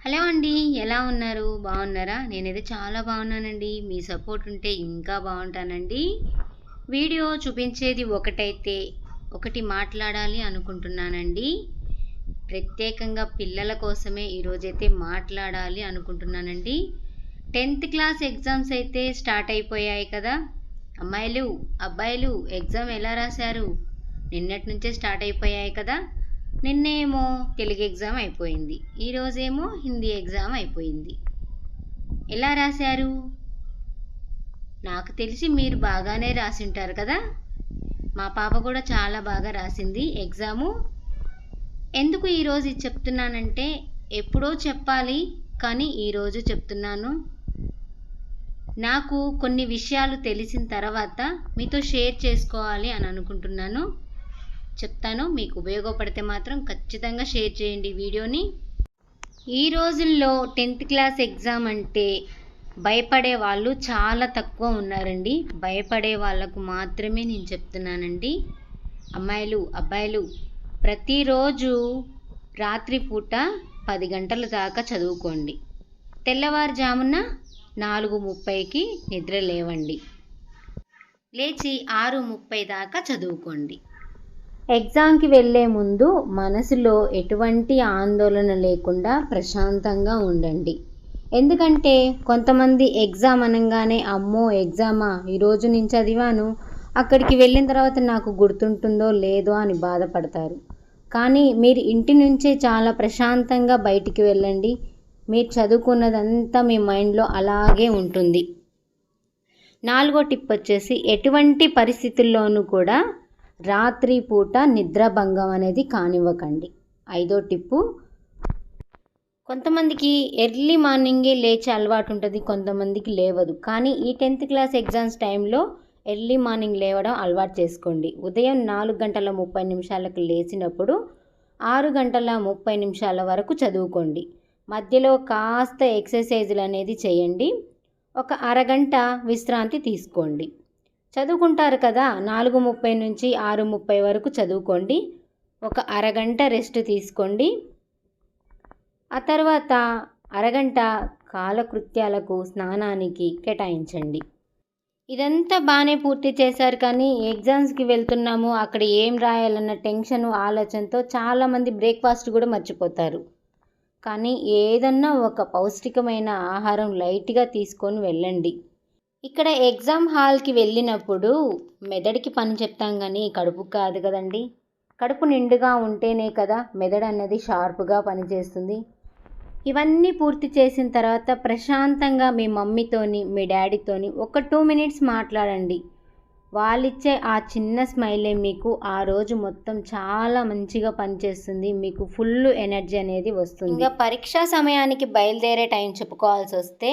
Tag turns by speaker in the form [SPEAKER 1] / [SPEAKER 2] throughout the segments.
[SPEAKER 1] Hello అండి ఎలా ఉన్నారు? బాగున్నారా? నేనైతే చాలా బాగున్నానండి. మీ సపోర్ట్ ఉంటే ఇంకా బాగుంటానండి. వీడియో చూపించేది ఒకటైతే ఒకటి మాట్లాడాలి అనుకుంటున్నానండి. ప్రత్యేకంగా పిల్లల కోసమే ఈరోజైతే మాట్లాడాలి అనుకుంటున్నానండి. టెన్త్ క్లాస్ ఎగ్జామ్స్ అయితే స్టార్ట్ అయిపోయాయి కదా. అమ్మాయిలు అబ్బాయిలు ఎగ్జామ్ ఎలా రాశారు? నిన్నటి నుంచే స్టార్ట్ అయిపోయాయి కదా. నిన్నేమో తెలుగు ఎగ్జామ్ అయిపోయింది ఈరోజేమో హిందీ ఎగ్జామ్ అయిపోయింది. ఎలా రాశారు? నాకు తెలిసి మీరు బాగానే రాసింటారు కదా? మా పాప కూడా చాలా బాగా రాసింది ఎగ్జాము. ఎందుకు ఈరోజు ఇది చెప్తున్నానంటే ఎప్పుడో చెప్పాలి కానీ ఈరోజు చెప్తున్నాను. నాకు కొన్ని విషయాలు తెలిసిన తర్వాత మీతో షేర్ చేసుకోవాలి అని అనుకుంటున్నాను. చెప్తాను. మీకు ఉపయోగపడితే మాత్రం ఖచ్చితంగా షేర్ చేయండి వీడియోని. ఈ రోజుల్లో టెన్త్ క్లాస్ ఎగ్జామ్ అంటే భయపడే వాళ్ళు చాలా తక్కువ ఉన్నారండి. భయపడే వాళ్ళకు మాత్రమే నేను చెప్తున్నానండి. అమ్మాయిలు అబ్బాయిలు ప్రతిరోజు రాత్రిపూట పది గంటల దాకా చదువుకోండి. తెల్లవారుజామున నాలుగు ముప్పైకి నిద్ర లేవండి. లేచి ఆరు ముప్పై దాకా చదువుకోండి. ఎగ్జామ్కి వెళ్ళే ముందు మనసులో ఎటువంటి ఆందోళన లేకుండా ప్రశాంతంగా ఉండండి. ఎందుకంటే కొంతమంది ఎగ్జామ్ అనగానే అమ్మో ఎగ్జామా? ఈరోజు నేను చదివాను. అక్కడికి వెళ్ళిన తర్వాత నాకు గుర్తుంటుందో లేదో అని బాధపడతారు. కానీ మీరు ఇంటి నుంచే చాలా ప్రశాంతంగా బయటికి వెళ్ళండి. మీరు చదువుకున్నదంతా మీ మైండ్లో అలాగే ఉంటుంది. నాలుగో టిప్ వచ్చేసి ఎటువంటి పరిస్థితుల్లోనూ కూడా రాత్రి పూట నిద్రాభంగం అనేది కానివ్వకండి. ఐదో టిప్పు. కొంతమందికి ఎర్లీ మార్నింగే లేచే అలవాటు ఉంటుంది కొంతమందికి లేవదు. కానీ ఈ టెన్త్ క్లాస్ ఎగ్జామ్స్ టైంలో ఎర్లీ మార్నింగ్ లేవడం అలవాటు చేసుకోండి. ఉదయం నాలుగు గంటల ముప్పై నిమిషాలకు లేచినప్పుడు ఆరు గంటల ముప్పై నిమిషాల వరకు చదువుకోండి. మధ్యలో కాస్త ఎక్సర్సైజులు అనేది చేయండి. ఒక అరగంట విశ్రాంతి తీసుకోండి. చదువుకుంటారు కదా నాలుగు ముప్పై నుంచి ఆరు ముప్పై వరకు చదువుకోండి. ఒక అరగంట రెస్ట్ తీసుకోండి. ఆ తర్వాత అరగంట కాలకృత్యాలకు స్నానానికి కేటాయించండి. ఇదంతా బాగానే పూర్తి చేశారు కానీ ఎగ్జామ్స్కి వెళ్తున్నాము అక్కడ ఏం రాయాలన్న టెన్షన్ ఆలోచనతో చాలామంది బ్రేక్ఫాస్ట్ కూడా మర్చిపోతారు. కానీ ఏదన్నా ఒక పౌష్టికమైన ఆహారం లైట్గా తీసుకొని వెళ్ళండి. ఇక్కడ ఎగ్జామ్ హాల్కి వెళ్ళినప్పుడు మెదడుకి పని చెప్తాం కానీ కడుపు కాదు కదండి. కడుపు నిండుగా ఉంటేనే కదా మెదడు అన్నది షార్ప్గా పనిచేస్తుంది. ఇవన్నీ పూర్తి చేసిన తర్వాత ప్రశాంతంగా మీ మమ్మీతోని మీ డాడీతోని ఒక టూ మినిట్స్ మాట్లాడండి. వాళ్ళిచ్చే ఆ చిన్న స్మైలే మీకు ఆ రోజు మొత్తం చాలా మంచిగా పనిచేస్తుంది. మీకు ఫుల్ ఎనర్జీ అనేది వస్తుంది. ఇంకా పరీక్షా సమయానికి బయలుదేరే టైం చెప్పుకోవాల్సి వస్తే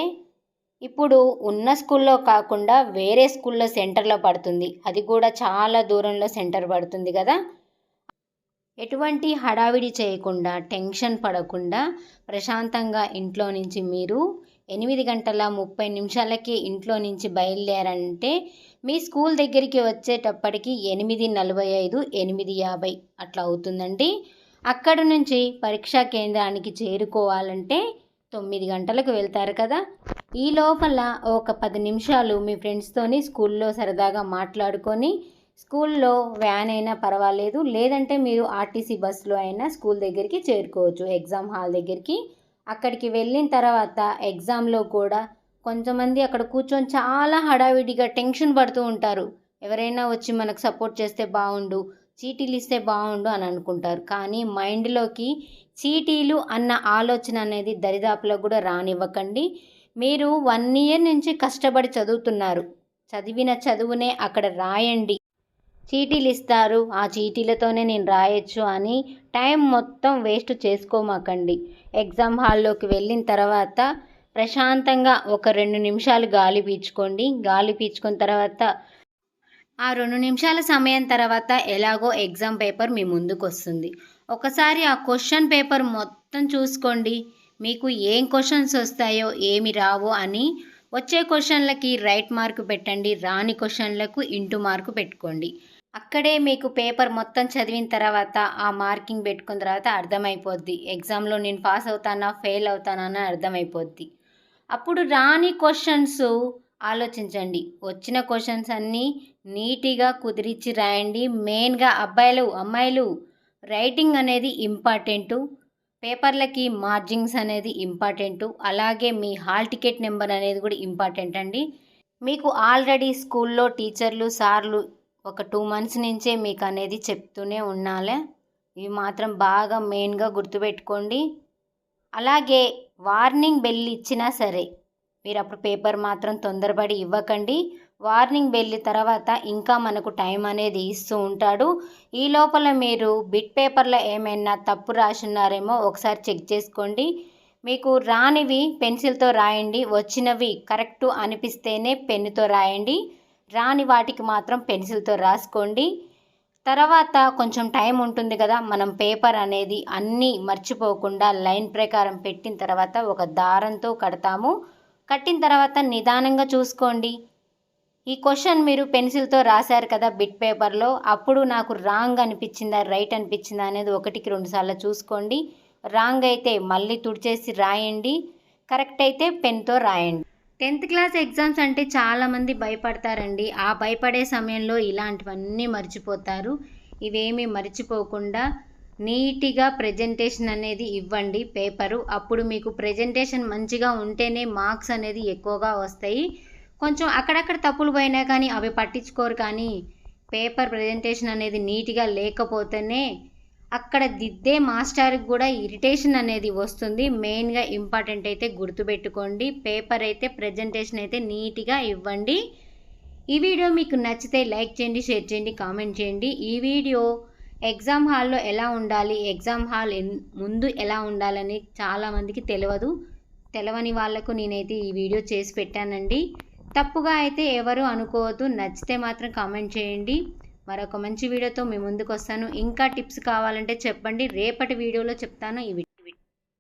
[SPEAKER 1] ఇప్పుడు ఉన్న స్కూల్లో కాకుండా వేరే స్కూల్లో సెంటర్లో పడుతుంది. అది కూడా చాలా దూరంలో సెంటర్ పడుతుంది కదా. ఎటువంటి హడావిడి చేయకుండా టెన్షన్ పడకుండా ప్రశాంతంగా ఇంట్లో నుంచి మీరు ఎనిమిది గంటల ముప్పై నిమిషాలకి ఇంట్లో నుంచి బయలుదేరంటే మీ స్కూల్ దగ్గరికి వచ్చేటప్పటికి ఎనిమిది నలభై ఐదు ఎనిమిది యాభై అట్లా అవుతుందండి. అక్కడ నుంచి పరీక్షా కేంద్రానికి చేరుకోవాలంటే తొమ్మిది గంటలకు వెళ్తారు కదా. ఈ లోపల ఒక పది నిమిషాలు మీ ఫ్రెండ్స్తోని స్కూల్లో సరదాగా మాట్లాడుకొని స్కూల్లో వ్యాన్ అయినా పర్వాలేదు లేదంటే మీరు ఆర్టీసీ బస్సులో అయినా స్కూల్ దగ్గరికి చేరుకోవచ్చు ఎగ్జామ్ హాల్ దగ్గరికి. అక్కడికి వెళ్ళిన తర్వాత ఎగ్జామ్లో కూడా కొంతమంది అక్కడ కూర్చొని చాలా హడావిడిగా టెన్షన్ పడుతూ ఉంటారు. ఎవరైనా వచ్చి మనకు సపోర్ట్ చేస్తే బాగుండు చీటీలు ఇస్తే బాగుండు అని అనుకుంటారు. కానీ మైండ్లోకి చీటీలు అన్న ఆలోచన అనేది దరిదాపులో కూడా రానివ్వకండి. మీరు వన్ ఇయర్ నుంచి కష్టపడి చదువుతున్నారు. చదివిన చదువునే అక్కడ రాయండి. చీటీలు ఇస్తారు ఆ చీటీలతోనే నేను రాయొచ్చు అని టైం మొత్తం వేస్ట్ చేసుకోమాకండి. ఎగ్జామ్ హాల్లోకి వెళ్ళిన తర్వాత ప్రశాంతంగా ఒక రెండు నిమిషాలు గాలి పీల్చుకోండి. గాలి పీల్చుకున్న తర్వాత ఆ రెండు నిమిషాల సమయం తర్వాత ఎలాగో ఎగ్జామ్ పేపర్ మీ ముందుకు వస్తుంది ఒకసారి ఆ క్వశ్చన్ పేపర్ మొత్తం చూసుకోండి. మీకు ఏం క్వశ్చన్స్ వస్తాయో ఏమి రావో అని వచ్చే క్వశ్చన్లకి రైట్ మార్కు పెట్టండి రాని క్వశ్చన్లకు ఇంటూ మార్కు పెట్టుకోండి. అక్కడే మీకు పేపర్ మొత్తం చదివిన తర్వాత ఆ మార్కింగ్ పెట్టుకున్న తర్వాత అర్థమైపోద్ది. ఎగ్జామ్లో నేను పాస్ అవుతానా ఫెయిల్ అవుతానా అని అర్థమైపోద్ది. అప్పుడు రాని క్వశ్చన్స్ ఆలోచించండి. వచ్చిన క్వశ్చన్స్ అన్నీ నీట్గా కుదిరించి రాయండి. మెయిన్గా అబ్బాయిలు అమ్మాయిలు రైటింగ్ అనేది ఇంపార్టెంటు పేపర్లకి మార్జింగ్స్ అనేది ఇంపార్టెంటు. అలాగే మీ హాల్ టికెట్ నెంబర్ అనేది కూడా ఇంపార్టెంట్ అండి. మీకు ఆల్రెడీ స్కూల్లో టీచర్లు సార్లు ఒక టూ మంత్స్ నుంచే మీకు అనేది చెప్తూనే ఉండాలి. ఇవి మాత్రం బాగా మెయిన్గా గుర్తుపెట్టుకోండి. అలాగే వార్నింగ్ బెల్ ఇచ్చినా సరే మీరు అప్పుడు పేపర్ మాత్రం తొందరపడి ఇవ్వకండి. వార్నింగ్ వెళ్ళి తర్వాత ఇంకా మనకు టైం అనేది ఇస్తూ ఉంటాడు. ఈ లోపల మీరు బిట్ పేపర్లో ఏమైనా తప్పు రాసున్నారేమో ఒకసారి చెక్ చేసుకోండి. మీకు రానివి పెన్సిల్తో రాయండి వచ్చినవి కరెక్ట్ అనిపిస్తేనే పెన్నుతో రాయండి. రాని వాటికి మాత్రం పెన్సిల్తో రాసుకోండి. తర్వాత కొంచెం టైం ఉంటుంది కదా మనం పేపర్ అనేది అన్నీ మర్చిపోకుండా లైన్ ప్రకారం పెట్టిన తర్వాత ఒక దారంతో కడతాము. కట్టిన తర్వాత నిదానంగా చూసుకోండి. ఈ క్వశ్చన్ మీరు పెన్సిల్తో రాశారు కదా బిట్ పేపర్లో. అప్పుడు నాకు రాంగ్ అనిపించిందా రైట్ అనిపించిందా అనేది ఒకటికి రెండుసార్లు చూసుకోండి. రాంగ్ అయితే మళ్ళీ తుడిచేసి రాయండి. కరెక్ట్ అయితే పెన్తో రాయండి. టెన్త్ క్లాస్ ఎగ్జామ్స్ అంటే చాలామంది భయపడతారండి. ఆ భయపడే సమయంలో ఇలాంటివన్నీ మర్చిపోతారు. ఇవేమీ మర్చిపోకుండా నీట్గా ప్రజెంటేషన్ అనేది ఇవ్వండి పేపరు. అప్పుడు మీకు ప్రజెంటేషన్ మంచిగా ఉంటేనే మార్క్స్ అనేది ఎక్కువగా వస్తాయి. కొంచెం అక్కడక్కడ తప్పులు పోయినా కానీ అవి పట్టించుకోరు కానీ పేపర్ ప్రజెంటేషన్ అనేది నీట్గా లేకపోతేనే అక్కడ దిద్దే మాస్టర్కి కూడా ఇరిటేషన్ అనేది వస్తుంది. మెయిన్గా ఇంపార్టెంట్ అయితే గుర్తుపెట్టుకోండి. పేపర్ అయితే ప్రజెంటేషన్ అయితే నీట్గా ఇవ్వండి. ఈ వీడియో మీకు నచ్చితే లైక్ చేయండి షేర్ చేయండి కామెంట్ చేయండి. ఈ వీడియో ఎగ్జామ్ హాల్లో ఎలా ఉండాలి ఎగ్జామ్ హాల్ ముందు ఎలా ఉండాలని చాలామందికి తెలియదు తెలవని వాళ్ళకు నేనైతే ఈ వీడియో చేసి పెట్టానండి. తప్పుగా అయితే ఎవరు అనుకోవద్దు. నచ్చితే మాత్రం కామెంట్ చేయండి. మరొక మంచి వీడియోతో మీ ముందుకు వస్తాను. ఇంకా టిప్స్ కావాలంటే చెప్పండి. రేపటి వీడియోలో చెప్తాను ఇవి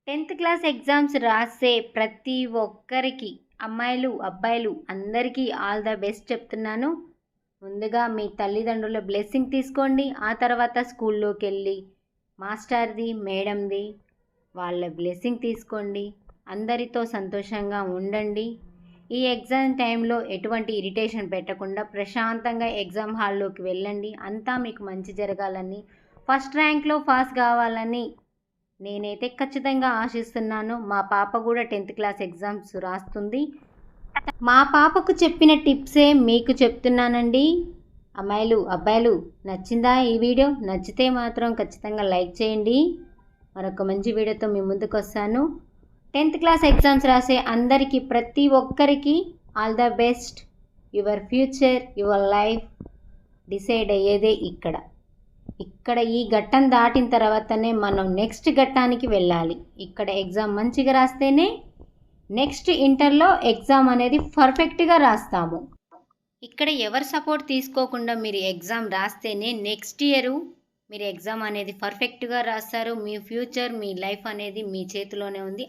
[SPEAKER 1] టెన్త్ క్లాస్ ఎగ్జామ్స్ రాసే ప్రతి ఒక్కరికి అమ్మాయిలు అబ్బాయిలు అందరికీ ఆల్ ద బెస్ట్ చెప్తున్నాను. ముందుగా మీ తల్లిదండ్రుల బ్లెస్సింగ్ తీసుకోండి. ఆ తర్వాత స్కూల్లోకి వెళ్ళి మాస్టర్ది మేడంది వాళ్ళ బ్లెస్సింగ్ తీసుకోండి. అందరితో సంతోషంగా ఉండండి. ఈ ఎగ్జామ్ టైంలో ఎటువంటి ఇరిటేషన్ పెట్టకుండా ప్రశాంతంగా ఎగ్జామ్ హాల్లోకి వెళ్ళండి. అంతా మీకు మంచి జరగాలని ఫస్ట్ ర్యాంక్లో పాస్ కావాలని నేనైతే ఖచ్చితంగా ఆశిస్తున్నాను. మా పాప కూడా టెన్త్ క్లాస్ ఎగ్జామ్స్ రాస్తుంది. మా పాపకు చెప్పిన టిప్సే మీకు చెప్తున్నానండి. అమ్మాయిలు అబ్బాయిలు నచ్చిందా ఈ వీడియో? నచ్చితే మాత్రం ఖచ్చితంగా లైక్ చేయండి. మరొక మంచి వీడియోతో మీ ముందుకు వస్తాను. టెన్త్ క్లాస్ ఎగ్జామ్స్ రాసే అందరికీ ప్రతి ఒక్కరికి all the best. Your future your life decide అయ్యేదే ఇక్కడ. ఇక్కడ ఈ ఘట్టం దాటిన తర్వాతనే మనం నెక్స్ట్ ఘట్టానికి వెళ్ళాలి. ఇక్కడ ఎగ్జామ్ మంచిగా రాస్తేనే నెక్స్ట్ ఇంటర్లో ఎగ్జామ్ అనేది పర్ఫెక్ట్గా రాస్తాము. ఇక్కడ ఎవరు సపోర్ట్ తీసుకోకుండా మీరు ఎగ్జామ్ రాస్తేనే నెక్స్ట్ ఇయర్ మీరు ఎగ్జామ్ అనేది పర్ఫెక్ట్గా రాస్తారు. మీ ఫ్యూచర్ మీ లైఫ్ అనేది మీ చేతిలోనే ఉంది.